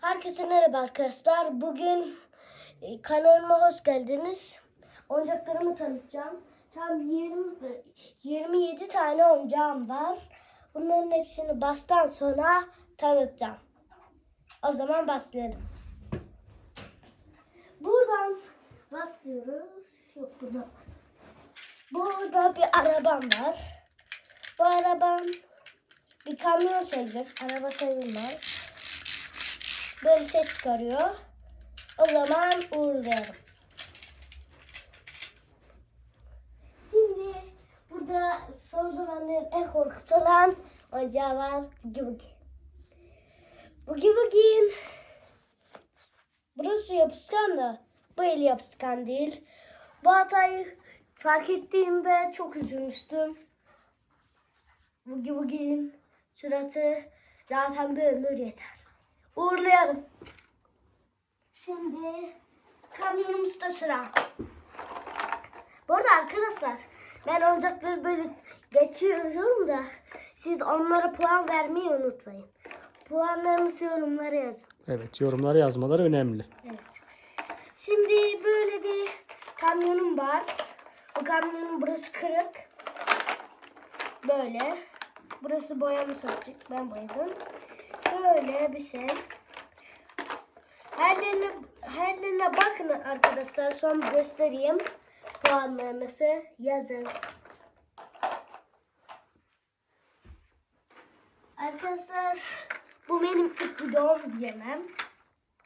Herkese merhaba arkadaşlar. Bugün e, kanalıma hoş geldiniz. Oyuncaklarımı tanıtacağım. Tam 20, 27 tane oyuncağım var. Bunların hepsini bastan sonra tanıtacağım. O zaman başlayalım. Buradan başlıyoruz. Yok buradan bas. Burada bir arabam var. Bu arabam bir kamyon sayılır. Araba sayılmaz. Böyle ses çıkarıyor. O zaman uğurlayalım. Şimdi burada son zamanların en korkutucu olan oyuncağı var. Bugi Bugi. Bugi Bugi'nin burası yapışkan da bu el yapışkan değil. Bu hatayı fark ettiğimde çok üzülmüştüm. Bugi Bugi'nin suratı zaten bir ömür yeter. Uğurlayalım. Şimdi kamyonumuzda sıra. Bu arada arkadaşlar ben oyuncakları böyle geçiyorum da siz onlara puan vermeyi unutmayın. Puanlarınızı yorumlara yazın. Evet yorumlara yazmalar önemli. Evet. Şimdi böyle bir kamyonum var. Bu kamyonun burası kırık. Böyle. Burası boyamış azıcık. Ben boyadım. Böyle bir şey. Herlerine, herlerine bakın arkadaşlar. Son göstereyim. Puanlarınızı yazın. Arkadaşlar bu benim ilk videom diyemem.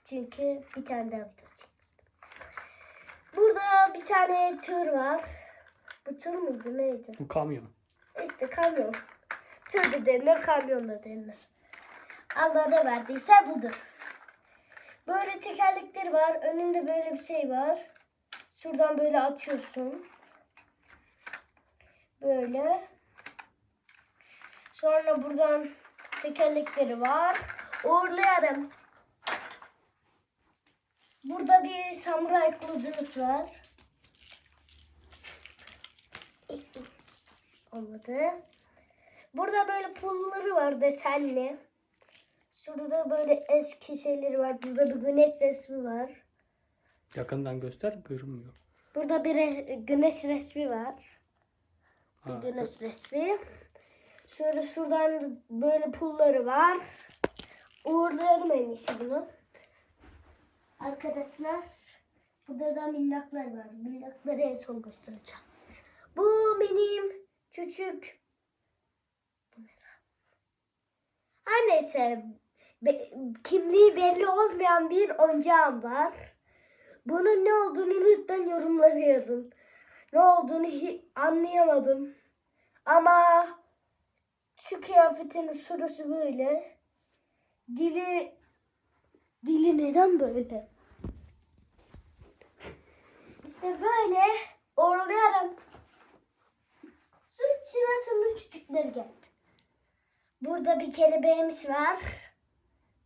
Çünkü bir tane daha video çekmiştim. Burada bir tane tır var. Bu tır mıydı neydi? Bu kamyon. İşte kamyon. Tır da denilir, kamyon da denilir. Allah ne verdiyse budur. Böyle tekerlekleri var. Önünde böyle bir şey var. Şuradan böyle açıyorsun. Böyle. Sonra buradan tekerlekleri var. Uğurlayarım. Burada bir samuray kılıcımız var. Olmadı. Burada böyle pulları var desenli. Şurada böyle eski şeyleri var. Burada bir güneş resmi var. Yakından göster görünmüyor. Burada bir re- güneş resmi var. Bir Ha, güneş resmi. Şöyle şuradan böyle pulları var. Uğurlayalım en iyisi bunu. Arkadaşlar burada da minnaklar var. Minnakları en son göstereceğim. Bu benim küçük Bu ne lan? her neyse be- kimliği belli olmayan bir oyuncağım var. Bunun ne olduğunu lütfen yorumlara yazın. Ne olduğunu anlayamadım. Ama şu kıyafetin şurası böyle. Dili dili neden böyle? İşte böyle orluyorum. Şu sırasında çocukları geldi. Burada bir kelebeğimiz var.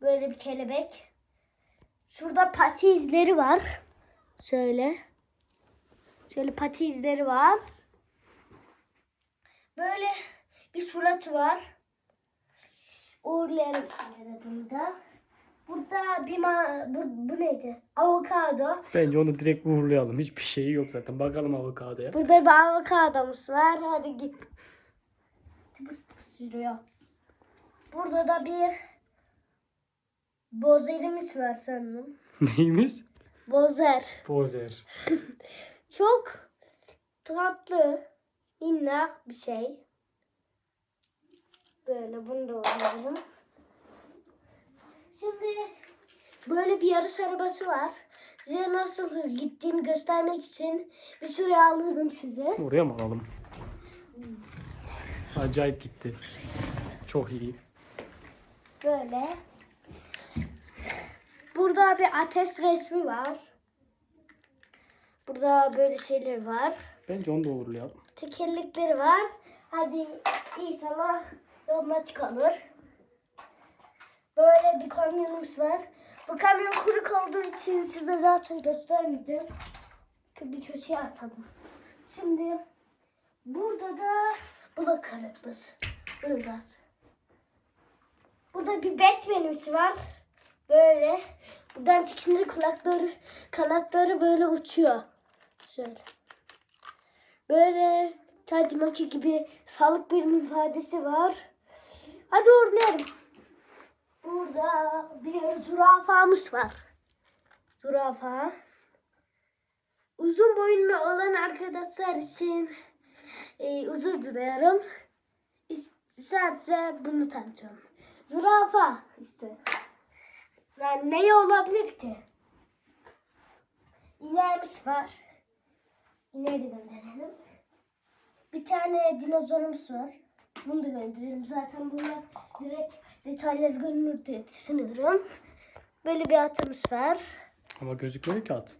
Böyle bir kelebek. Şurada pati izleri var. Şöyle. Şöyle pati izleri var. Böyle bir suratı var. Uğurlayalım sizlere burada. Burada bir ma bu, bu neydi? Avokado. Bence onu direkt uğurlayalım. Hiçbir şeyi yok zaten. Bakalım avokadoya. Burada bir avokadomuz var. Hadi git. Tıpıs tıpıs yürüyor. Burada da bir bozerimiz var sanırım. Neyimiz? Bozer. Pozer. Çok tatlı, minnak bir şey. Böyle bunu da oynayalım. Şimdi böyle bir yarış arabası var. Size nasıl gittiğini göstermek için bir süre aldım size. Oraya mı alalım? Acayip gitti. Çok iyi. Böyle. Burada bir ateş resmi var. Burada böyle şeyler var. Bence onu da uğurlayalım. tekerlekleri var. Hadi inşallah yoluna çıkalım. Böyle bir kamyonumuz var. Bu kamyon kuruk olduğu için size zaten göstermeyeceğim. Bir köşeye atalım. Şimdi burada da bu da kanıtımız. Bunu da at. Burada bir Batman'imiz var. Böyle. Buradan çıkınca kulakları, kanatları böyle uçuyor. Şöyle. Böyle tercümaki gibi sağlık birimi ifadesi var. Hadi uğurlayalım. Burada bir zürafamız var. Zürafa. Uzun boyunlu olan arkadaşlar için e, özür dilerim. İşte sadece bunu tanıtıyorum. Zürafa işte. Yani ne olabilir ki? İneğimiz var. İneği de gönderelim. Bir tane dinozorumuz var. Bunu da gönderelim. Zaten bunlar direkt detayları görünür diye düşünüyorum. Böyle bir atımız var. Ama gözükmüyor ki at.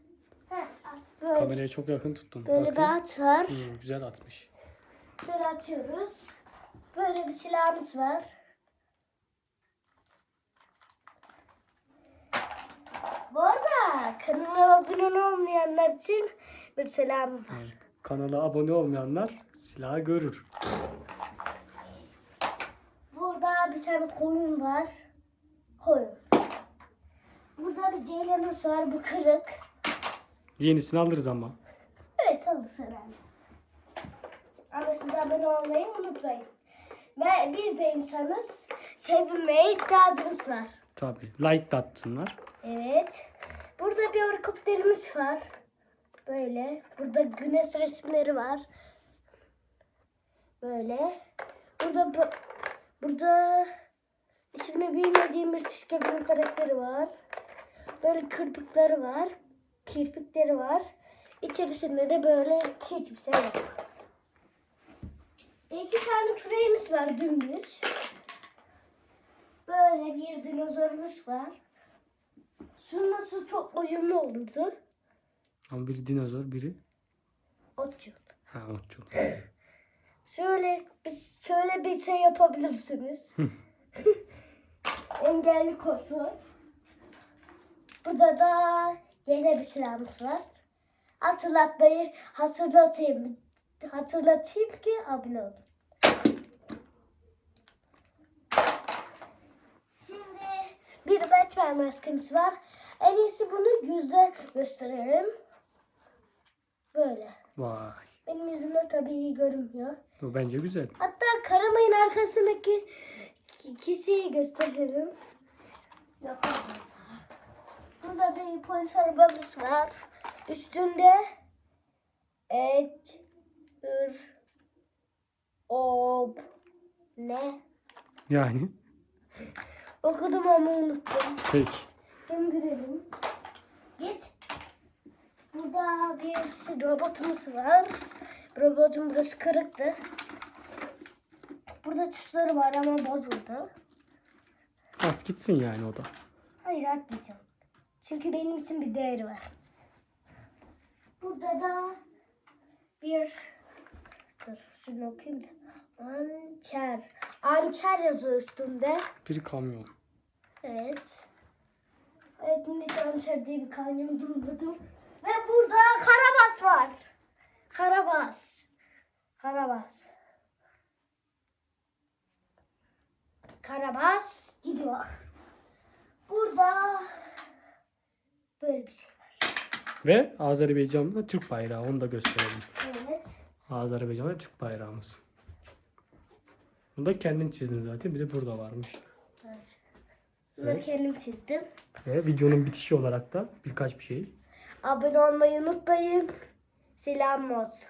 Böyle, Kamerayı çok yakın tuttun. böyle bir Bakayım. at var. Hmm, güzel atmış. Böyle atıyoruz. Böyle bir silahımız var. Bu arada kanalıma abone olmayanlar için bir selam var. Evet. Kanala abone olmayanlar silahı görür. Burada bir tane koyun var. Koyun. Burada bir ceylanımız var. Bu kırık. Yenisini alırız ama. Evet alırız herhalde. Ama siz abone olmayı unutmayın. Ve biz de insanız. Sevilmeye ihtiyacımız var. Tabii. Like da atsınlar. Evet. Burada bir helikopterimiz var. Böyle. Burada güneş resimleri var. Böyle. Burada bu- burada ismini bilmediğim bir çizgi film karakteri var. Böyle kırpıkları var. Kirpikleri var. İçerisinde de böyle hiçbir şey yok. İki tane küreğimiz var dümdüz. Böyle bir dinozorumuz var. Su çok uyumlu olurdu. Ama biri dinozor, biri Otçul. ha otçul. Şöyle biz şöyle bir şey yapabilirsiniz. Engelli kosu. Burada da yine bir silahımız var. Hatırlatmayı hatırlatayım. Hatırlatayım ki abone olun. Şimdi Batman maskemiz var. En iyisi bunu yüzde gösterelim. Böyle. Vay. Benim yüzümde tabii iyi görünmüyor. Bu bence güzel. Hatta Karamay'ın arkasındaki ki- kişiyi gösterelim. Yapamayız. Burada bir polis arabamız var. Üstünde et, ür, ob, ne? Yani. Okudum ama unuttum. Peki. Döndürelim. Git. Burada bir robotumuz var. Robotun burası kırıktı. Burada tuşları var ama bozuldu. At gitsin yani o da. Hayır atmayacağım. Çünkü benim için bir değeri var. Burada da bir dur şunu okuyayım da. Ançer. Ançer yazıyor üstünde. Biri kamyon. Evet. Evet hiç Ançer diye bir kanyon durmadım. Ve burada Karabas var. Karabas. Karabas. Karabas gidiyor. Burada böyle bir şey var. Ve Azerbaycan'da Türk bayrağı. Onu da gösterelim. Evet. Azerbaycan'da Türk bayrağımız. Bunu da kendin çizdin zaten. Bir de burada varmış. Bunları Evet. kendim çizdim. Ve videonun bitişi olarak da birkaç bir şey. Abone olmayı unutmayın. Selam olsun.